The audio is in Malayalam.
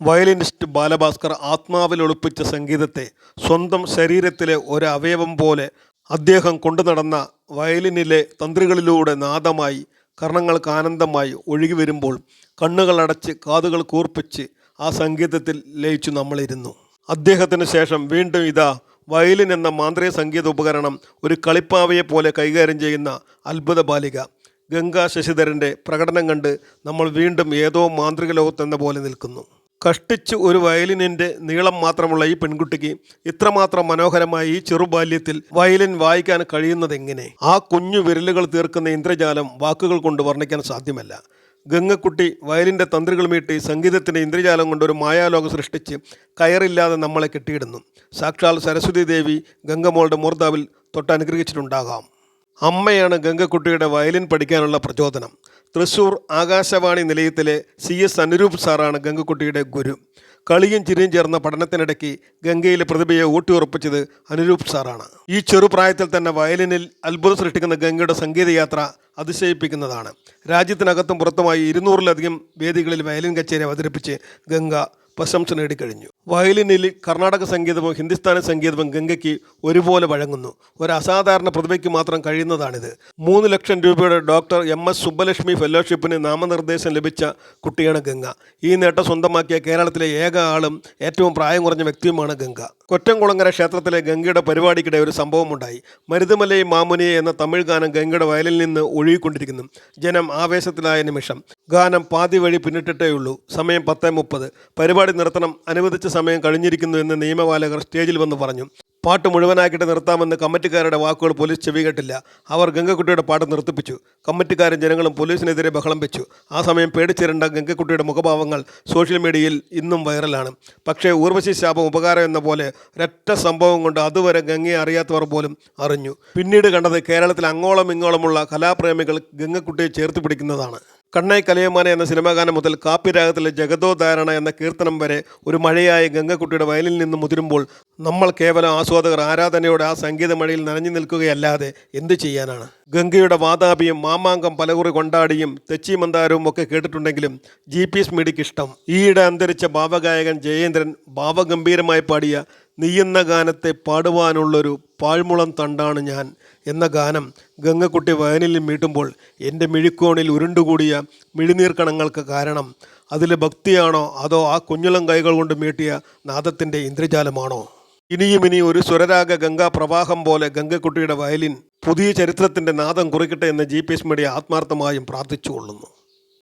വയലിനിസ്റ്റ് ബാലഭാസ്കർ ആത്മാവിൽ ഒളിപ്പിച്ച സംഗീതത്തെ സ്വന്തം ശരീരത്തിലെ ഒരു അവയവം പോലെ അദ്ദേഹം കൊണ്ടുനടന്ന വയലിനിലെ തന്ത്രികളിലൂടെ നാദമായി കർണങ്ങൾക്ക് ആനന്ദമായി ഒഴുകി വരുമ്പോൾ കണ്ണുകൾ അടച്ച് കാതുകൾ കൂർപ്പിച്ച് ആ സംഗീതത്തിൽ ലയിച്ചു നമ്മളിരുന്നു. അദ്ദേഹത്തിന് ശേഷം വീണ്ടും ഇതാ വയലിൻ എന്ന മാന്ത്രിക സംഗീത ഉപകരണം ഒരു കളിപ്പാവയെ പോലെ കൈകാര്യം ചെയ്യുന്ന അത്ഭുത ബാലിക. ഗംഗാ ശശിധരന്റെ പ്രകടനം കണ്ട് നമ്മൾ വീണ്ടും ഏതോ മാന്ത്രിക ലോകത്തെന്ന പോലെ നിൽക്കുന്നു. കഷ്ടിച്ച് ഒരു വയലിനിന്റെ നീളം മാത്രമുള്ള ഈ പെൺകുട്ടിക്ക് ഇത്രമാത്രം മനോഹരമായി ഈ ചെറുബാല്യത്തിൽ വയലിൻ വായിക്കാൻ കഴിയുന്നതെങ്ങനെ? ആ കുഞ്ഞു വിരലുകൾ തീർക്കുന്ന ഇന്ദ്രജാലം വാക്കുകൾ കൊണ്ട് വർണിക്കാൻ സാധ്യമല്ല. ഗംഗക്കുട്ടി വയലിന്റെ തന്ത്രികൾ മീട്ടി സംഗീതത്തിന്റെ ഇന്ദ്രജാലം കൊണ്ട് ഒരു മായാലോകം സൃഷ്ടിച്ച് കയറില്ലാതെ നമ്മളെ കെട്ടിയിടുന്നു. സാക്ഷാൽ സരസ്വതി ദേവി ഗംഗമോളുടെ മൂർധാവിൽ തൊട്ട് അനുഗ്രഹിച്ചിട്ടുണ്ടാകാം അമ്മയാണ് ഗംഗക്കുട്ടിയുടെ വയലിൻ പഠിക്കാനുള്ള പ്രചോദനം. തൃശൂർ ആകാശവാണി നിലയത്തിലെ സി എസ് അനുരൂപ് സാറാണ് ഗംഗക്കുട്ടിയുടെ ഗുരു. കളിയും ചിരിയും ചേർന്ന പഠനത്തിനിടയ്ക്ക് ഗംഗയിലെ പ്രതിഭയെ ഊട്ടിയുറപ്പിച്ചത് അനുരൂപ് സാറാണ്. ഈ ചെറുപ്രായത്തിൽ തന്നെ വയലിനിൽ അത്ഭുതം സൃഷ്ടിക്കുന്ന ഗംഗയുടെ സംഗീതയാത്ര അതിശയിപ്പിക്കുന്നതാണ്. രാജ്യത്തിനകത്തും പുറത്തുമായി ഇരുന്നൂറിലധികം വേദികളിൽ വയലിൻ കച്ചേരി അവതരിപ്പിച്ച് ഗംഗ പ്രശംസ നേടിക്കഴിഞ്ഞു. വയലിനിൽ കർണാടക സംഗീതവും ഹിന്ദുസ്ഥാനി സംഗീതവും ഗംഗയ്ക്ക് ഒരുപോലെ വഴങ്ങുന്നു. ഒരു അസാധാരണ പ്രതിഭയ്ക്ക് മാത്രം കഴിയുന്നതാണിത്. മൂന്ന് ലക്ഷം രൂപയുടെ ഡോക്ടർ എം എസ് സുബ്ബലക്ഷ്മി ഫെലോഷിപ്പിന് നാമനിർദ്ദേശം ലഭിച്ച കുട്ടിയാണ് ഗംഗ. ഈ നേട്ടം സ്വന്തമാക്കിയ കേരളത്തിലെ ഏക ആളും ഏറ്റവും പ്രായം കുറഞ്ഞ വ്യക്തിയുമാണ് ഗംഗ. കൊറ്റംകുളങ്ങര ക്ഷേത്രത്തിലെ ഗംഗയുടെ പരിപാടിക്കിടെ ഒരു സംഭവമുണ്ടായി. മരുതുമലൈ മാമുനിയെ എന്ന തമിഴ് ഗാനം ഗംഗയുടെ വയലിൽ നിന്ന് ഒഴുകിക്കൊണ്ടിരിക്കുന്നു. ജനം ആവേശത്തിലായ നിമിഷം. ഗാനം പാതി വഴി പിന്നിട്ടിട്ടേയുള്ളൂ സമയം പത്ത് മുപ്പത്. പരിപാടി നിർത്തണം. അനുവദിച്ച സമയം കഴിഞ്ഞിരിക്കുന്നു എന്ന് നിയമപാലകർ സ്റ്റേജിൽ വന്ന് പറഞ്ഞു. പാട്ട് മുഴുവനാക്കിയിട്ട് നിർത്താമെന്ന് കമ്മിറ്റിക്കാരുടെ വാക്കുകൾ പോലീസ് ചെവി കേട്ടില്ല. അവർ ഗംഗക്കുട്ടിയുടെ പാട്ട് നിർത്തിപ്പിച്ചു. കമ്മിറ്റിക്കാരും ജനങ്ങളും പോലീസിനെതിരെ ബഹളം വെച്ചു. ആ സമയം പേടിച്ചിരണ്ട ഗംഗക്കുട്ടിയുടെ മുഖഭാവങ്ങൾ സോഷ്യൽ മീഡിയയിൽ ഇന്നും വൈറലാണ്. പക്ഷേ ഊർവശി ശാപം ഉപകാരം എന്ന പോലെ ഒരൊറ്റ സംഭവം കൊണ്ട് അതുവരെ ഗംഗയെ അറിയാത്തവർ പോലും അറിഞ്ഞു. പിന്നീട് കണ്ടത് കേരളത്തിൽ അങ്ങോളം ഇങ്ങോളമുള്ള കലാപ്രേമികൾ ഗംഗക്കുട്ടിയെ ചേർത്ത് പിടിക്കുന്നതാണ്. കണ്ണൈ കലയമാന എന്ന സിനിമാ ഗാനം മുതൽ കാപ്പി കാപ്പിരാഗത്തിലെ ജഗതോധാരണ എന്ന കീർത്തനം വരെ ഒരു മഴയായ ഗംഗക്കുട്ടിയുടെ വയലിൽ നിന്ന് മുതിരുമ്പോൾ നമ്മൾ കേവലം ആസ്വാദകർ ആരാധനയോടെ ആ സംഗീത മഴയിൽ നനഞ്ഞു നിൽക്കുകയല്ലാതെ എന്തു ചെയ്യാനാണ്? ഗംഗയുടെ വാതാപിയും മാമാങ്കം പലകുറി കൊണ്ടാടിയും തെച്ചി മന്ദാരവും ഒക്കെ കേട്ടിട്ടുണ്ടെങ്കിലും ജി പി എസ് മീഡിയയ്ക്ക് ഇഷ്ടം. ഈയിടെ അന്തരിച്ച ഭാവഗായകൻ ജയേന്ദ്രൻ ഭാവഗംഭീരമായി പാടിയ നീയെന്ന ഗാനത്തെ പാടുവാനുള്ളൊരു പാഴ്മുളം തണ്ടാണ് ഞാൻ എന്ന ഗാനം ഗംഗക്കുട്ടി വയനിൽ മീട്ടുമ്പോൾ എന്റെ മിഴിക്കോണിൽ ഉരുണ്ടുകൂടിയ മിഴിനീർക്കണങ്ങൾക്ക് കാരണം. അതിലെ ഭക്തിയാണോ അതോ ആ കുഞ്ഞുളം കൈകൾ കൊണ്ട് മീട്ടിയ നാദത്തിന്റെ ഇന്ദ്രജാലമാണോ? ഇനിയും ഇനി ഒരു സ്വരരാഗ ഗംഗാ പ്രവാഹം പോലെ ഗംഗക്കുട്ടിയുടെ വയലിൻ പുതിയ ചരിത്രത്തിന്റെ നാദം കുറിക്കട്ടെ എന്ന് ജി പി എസ് മീഡിയ ആത്മാർത്ഥമായും പ്രാർത്ഥിച്ചുകൊള്ളുന്നു.